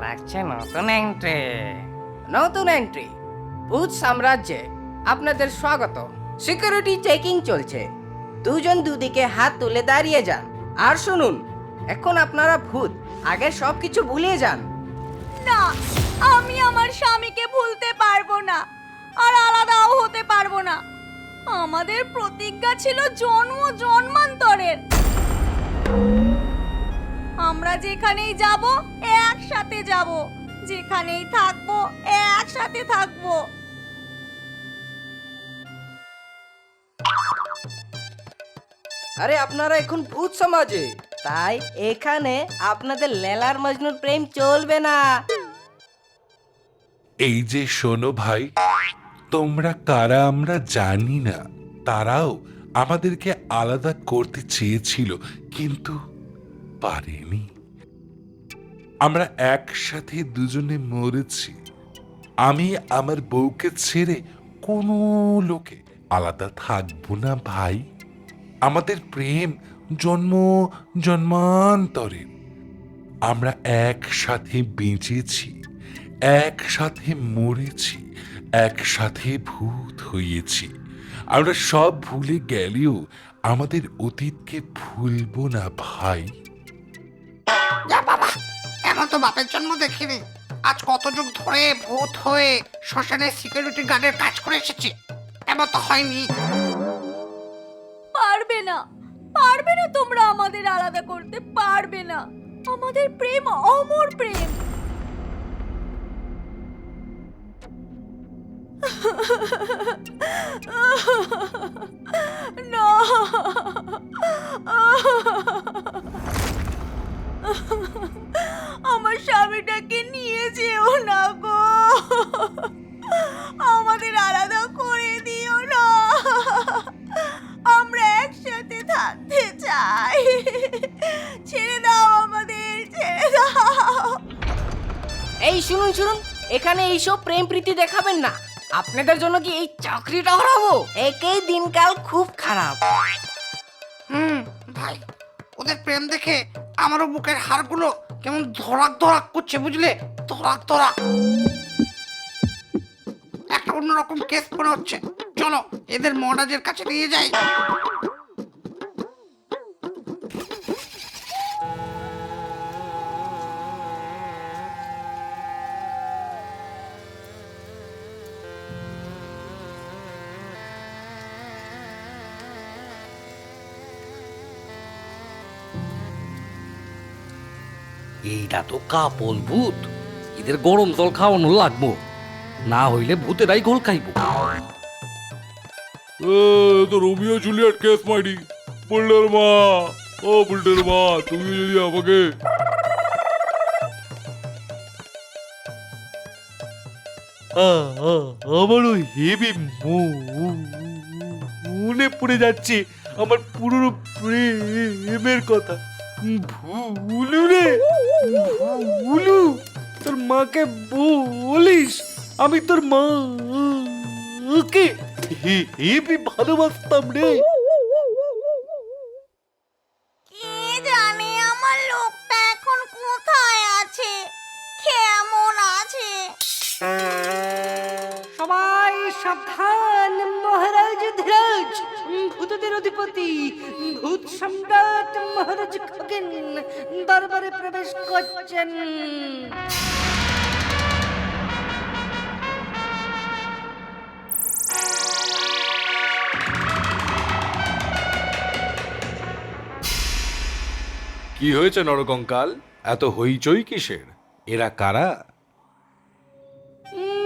লাগছে নতুন এন্ট্রি নতুন এন্ট্রি ভূত সাম্রাজ্যে আপনাদের স্বাগত সিকিউরিটি চেকিং চলছে। দুজন দুদিকে হাত তুলে দাঁড়িয়ে যান। আর শুনুন, এখন আপনারা ভূত, আগে সব কিছু ভুলিয়ে যান। না, আমি আমার স্বামীকে ভুলতে পারব না। আর আলাদাও হতে পারব না। আমাদের প্রতিজ্ঞা ছিল জন্ম জন্মান্তরের। আমরা যেখানেই যাব একসাথে যাব। যেখানেই থাকব একসাথে থাকব। আরে আপনারা এখন ভূত সমাজে। তাই এখানে আপনাদের লেলার মজনুর প্রেম চলবে না। এই যে শোনো ভাই তোমরা কারা আমরা জানি না। তারাও আমাদেরকে আলাদা করতে চেয়েছিল, কিন্তু পারেনি। আমরা একসাথে দুজনে মরেছি। আমি আমার বউকে ছেড়ে কোনো লোকে আলাদা থাকব না ভাই। আমাদের প্রেম জন্ম জন্মান্তরের আমরা একসাথে বেঁচেছি, একসাথে মরেছি, একসাথে ভূত হয়েছি। আমরা সব ভুলে গেলেও আমাদের অতীতকে ভুলবো না ভাই। যা বাবা এমন তো বাপের জন্ম দেখিনি। আজ কত যুগ ধরে ভূত হয়ে শ্মশানের সিকিউরিটি গার্ডের কাজ করে এসেছি। এমন তো হয়নি। পারবে না পারবে না তোমরা আমাদের আলাদা করতে পারবে না। আমাদের প্রেম অমর প্রেম। না আমার স্বামীটাকে নিয়ে যেও না গো। আমাদের আলাদা করে দিও না। আমরা একসাথে থাকতে চাই। ছেড়ে দাও আমাদের, ছেড়ে দাও। এই শুনুন শুনুন। এখানে এইসব প্রেম প্রীতি দেখাবেন না। আপনাদের জন্য কি এই চাকরিটা হারাবো? একেই দিনকাল খুব খারাপ। হুম ভাই ওদের প্রেম দেখে আমারও বুকের হাড়গুলো কেমন ধরাক ধরাক করছে বুঝলে? ধরাক ধরাক। একটা অন্যরকম কেস মনে হচ্ছে। চলো এদের মহারাজের কাছে নিয়ে যাই। এইটা তো কাপল ভূত। এদের গরম জল খাওয়ানো লাগবো। না হইলে ভূতেরাই গোল খাইব। তো রোমিও জুলিয়েট কেস মাইডি বুল্ডার মা। ও বুল্ডার মা তুমি যদি আমাকে আমারও মনে পড়ে যাচ্ছে আমার পুরনো প্রেমের কথা। ভুলু রে উলু তোর মাকে বলিস, আমি তোর মা ওকে হেবি ভালোবাসতাম রে। কে জানে আমার লোকটা এখন কোথায় আছে, কেমন আছে? সবাই সাবধান মহারাজ ধীরাজ। ভূতদের অধিপতি ভূত সম্রাট মহারাজ খগেন দরবারে প্রবেশ করছেন। কি হয়েছে নরকঙ্কাল? এত হইচই কিসের? এরা কারা?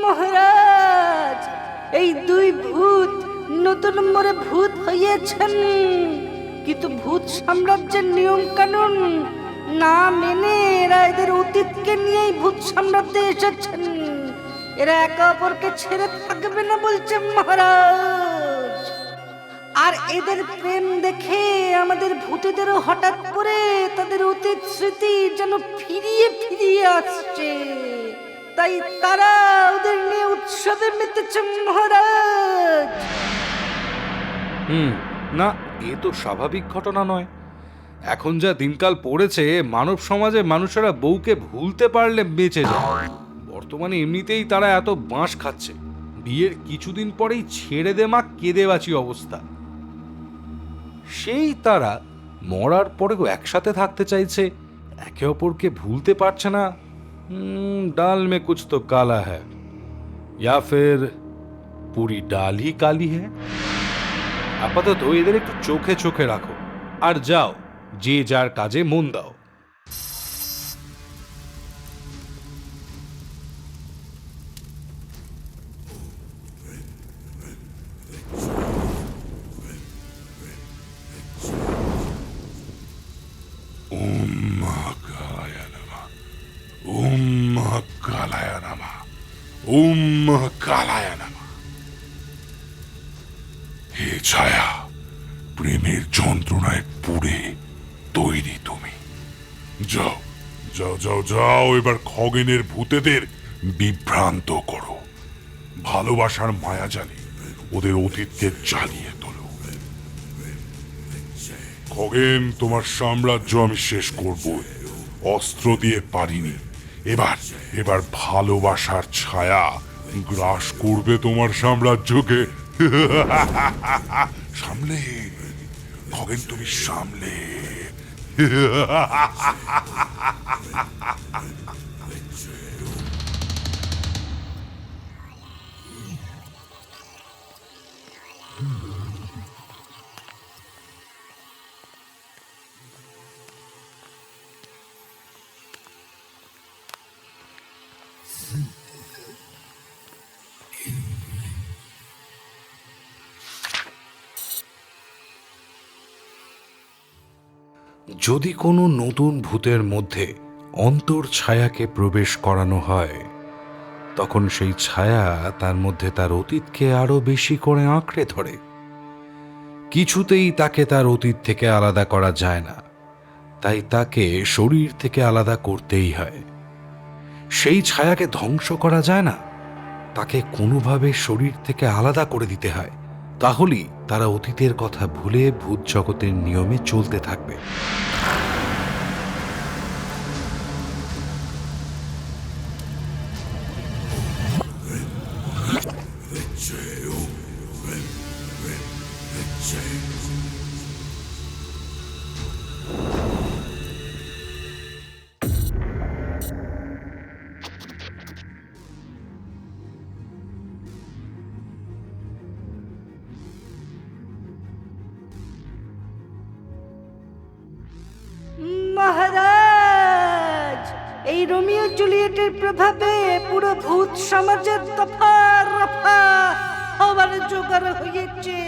মহারাজ এই দুই ভূত নতুন মোড়ে ভূত হইয়াছেন। কিন্তু ভূত সাম্রাজ্যের নিয়ম কানুন না মেনে এরা এদের অতীতকে নিয়েই ভূত সাম্রাজ্যে এসেছেন। এরা একে অপরকে ছেড়ে থাকবে না বলছে মহারাজ। আর এদের প্রেম দেখে আমাদের ভূতেদেরও হঠাৎ করে তাদের অতীত স্মৃতি যেন ফিরিয়ে ফিরিয়ে আসছে। তাই তারা ওদের নিয়ে উৎসবে মেতেছে মহারাজ হুম, না, এ তো স্বাভাবিক ঘটনা নয়। এখন যা দিনকাল পড়েছে, মানব সমাজে মানুষেরা বউকে ভুলতে পারলে বেঁচে যায়। বর্তমানে এমনিতেই তারা এত বাঁশ খাচ্ছে। বিয়ের কিছুদিন পরেই ছেড়ে দে মা কেঁদে বাঁচি অবস্থা। সেই তারা মরার পরেও একসাথে থাকতে চাইছে, একে অপরকে ভুলতে পারছে না। হুম, ডাল মে কুছ তো কালা হ্যায় या फिर पूरी ডাল ही কালি হ্যায় আপাতত এদের একটু চোখে চোখে রাখো আর যাও যে যার কাজে মন দাও উম কালায় নামা হে ছায়া, প্রেমের যন্ত্রণায় পুড়ে তৈরি তুমি। যাও যাও যাও যাও, এবার খগেনের ভূতেদের বিভ্রান্ত করো। ভালোবাসার মায়া জানি ওদের অতীতকে জ্বালিয়ে তোলো। খগেন, তোমার সাম্রাজ্য আমি শেষ করব অস্ত্র দিয়ে পারিনি। এবার এবার ভালোবাসার ছায়া গ্রাস করবে তোমার সাম্রাজ্যকে। সামলে খগেন তুমি সামলে। যদি কোনো নতুন ভূতের মধ্যে অন্তর ছায়াকে প্রবেশ করানো হয়, তখন সেই ছায়া তার মধ্যে তার অতীতকে আরও বেশি করে আঁকড়ে ধরে। কিছুতেই তাকে তার অতীত থেকে আলাদা করা যায় না, তাই তাকে শরীর থেকে আলাদা করতেই হয়। সেই ছায়াকে ধ্বংস করা যায় না, তাকে কোনোভাবে শরীর থেকে আলাদা করে দিতে হয়। তাহলেই তারা অতীতের কথা ভুলে ভূত জগতের নিয়মে চলতে থাকবে। মহারাজ জুলিয়েটের প্রভাবে পুরো ভূত সমাজের দফা রফা হবার জোগাড় হয়েছে।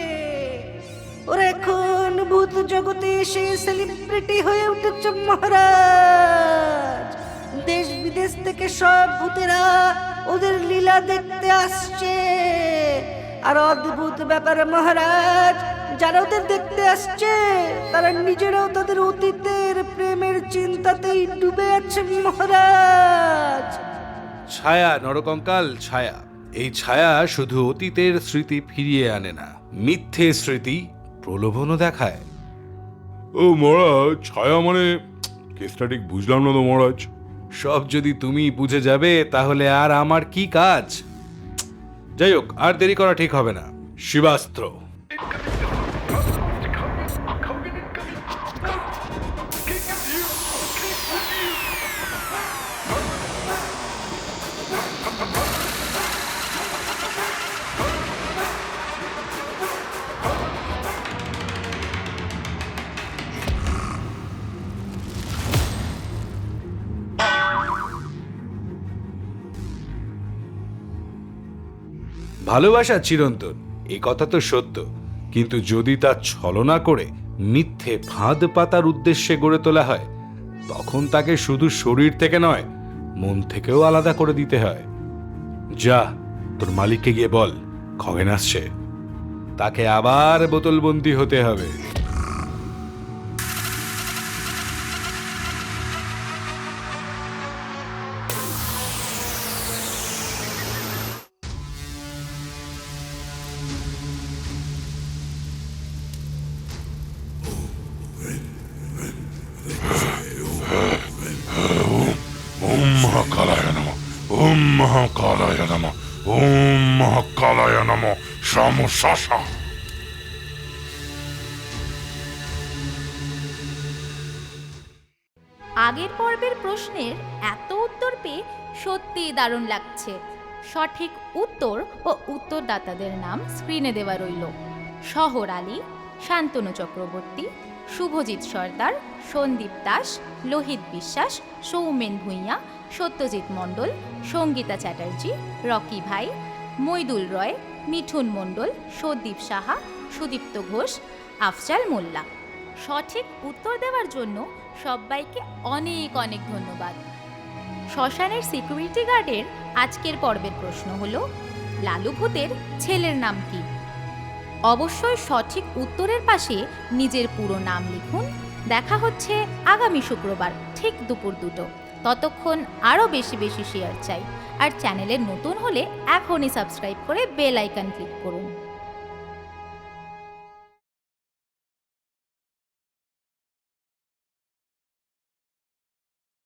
ওরা এখন ভূত জগতে এসে সেলিব্রিটি হয়ে উঠেছে মহারাজ। দেশ বিদেশ থেকে সব ভূতেরা ওদের লীলা দেখতে আসছে। আর অদ্ভুত ব্যাপার মহারাজ, যারা ওদের দেখতে আসছে, তারা নিজেরাও তাদের অতীতের প্রেমের চিন্তাতেই ডুবে আছে মহারাজ। ছায়া নরকঙ্কাল ছায়া। এই ছায়া শুধু অতীতের স্মৃতি ফিরিয়ে আনে না মিথ্যে স্মৃতি প্রলোভনও দেখায়। ও মহারাজ ছায়া মানে কেসটা ঠিক বুঝলাম না তো মহারাজ। সব যদি তুমি বুঝে যাবে তাহলে আর আমার কি কাজ? যাই হোক আর দেরি করা ঠিক হবে না। শিবাস্ত্র। ভালোবাসা চিরন্তন, এ কথা তো সত্য। কিন্তু যদি তা ছলনা করে মিথ্যে ফাঁদ পাতার উদ্দেশ্যে গড়ে তোলা হয়, তখন তাকে শুধু শরীর থেকে নয়, মন থেকেও আলাদা করে দিতে হয়। যা, তোর মালিককে গিয়ে বল, খগেন আসছে। তাকে আবার বোতলবন্দি হতে হবে। মহাকালায় নম ওম মহাকালায় নম সমশাসা আগের পর্বের প্রশ্নের এত উত্তর পেয়ে সত্যিই দারুণ লাগছে। সঠিক উত্তর ও উত্তরদাতাদের নাম স্ক্রিনে দেওয়া রইল। শহর আলী, শান্তনু চক্রবর্তী শুভজিৎ সর্দার, সন্দীপ দাস, লোহিত বিশ্বাস, সৌমেন ভূঁইয়া, সত্যজিৎ মণ্ডল, সঙ্গীতা চ্যাটার্জি, রকি ভাই মৈদুল রয়, মিঠুন মণ্ডল, সদীপ সাহা, সুদীপ্ত ঘোষ, আফজাল মোল্লা। সঠিক উত্তর দেওয়ার জন্য সবাইকে অনেক অনেক ধন্যবাদ। শ্মশানের সিকিউরিটি গার্ডের আজকের পর্বের প্রশ্ন হলো, লালু ভূতের ছেলের নাম কি? অবশ্যই সঠিক উত্তরের পাশে নিজের পুরো নাম লিখুন। দেখা হচ্ছে আগামী শুক্রবার ঠিক দুপুর দুটো। ততক্ষণ আরও বেশি বেশি শেয়ার চাই। আর চ্যানেলে নতুন হলে এখনই সাবস্ক্রাইব করে বেল আইকন ক্লিক করুন।